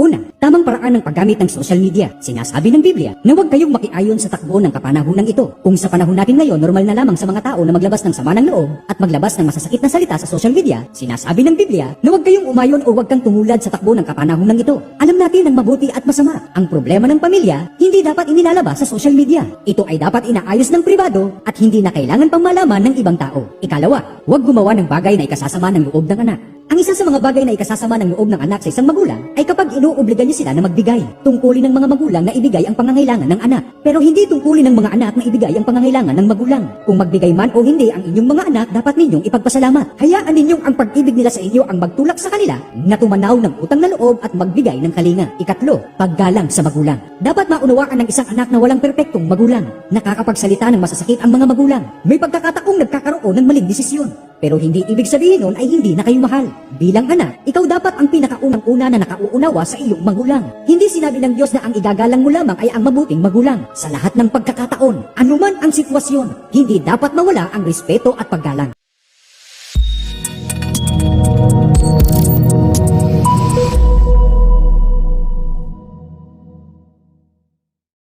Una, tamang paraan ng paggamit ng social media. Sinasabi ng Biblia na huwag kayong makiayon sa takbo ng kapanahunan ito. Kung sa panahon natin ngayon, normal na lamang sa mga tao na maglabas ng sama ng loob at maglabas ng masasakit na salita sa social media, sinasabi ng Biblia na huwag kayong umayon o huwag kang tumulad sa takbo ng kapanahunan ito. Alam natin ang mabuti at masama. Ang problema ng pamilya, hindi dapat inilalabas sa social media. Ito ay dapat inaayos ng pribado at hindi na kailangan pang malaman ng ibang tao. Ikalawa, huwag gumawa ng bagay na ikasasama ng loob ng anak. Ang isa sa mga bagay na ikasasama ng loob ng anak sa isang magulang ay kapag inuobliga niya sila na magbigay. Tungkulin ng mga magulang na ibigay ang pangangailangan ng anak. Pero hindi tungkulin ng mga anak na ibigay ang pangangailangan ng magulang. Kung magbigay man o hindi ang inyong mga anak, dapat ninyong ipagpasalamat. Hayaan ninyong ang pag-ibig nila sa inyo ang magtulak sa kanila na tumanaw ng utang na loob at magbigay ng kalinga. Ikatlo, paggalang sa magulang. Dapat maunawaan ng isang anak na walang perpektong magulang. Nakakapagsalita ng masasakit ang mga magulang. May pagkakataong nagkakaroon ng maling desisyon. Pero hindi ibig sabihin nun ay hindi na kayo mahal. Bilang anak, ikaw dapat ang pinakaunang-una na nakauunawa sa iyong magulang. Hindi sinabi ng Diyos na ang igagalang mo lamang ay ang mabuting magulang. Sa lahat ng pagkakataon, anuman ang sitwasyon, hindi dapat mawala ang respeto at paggalang.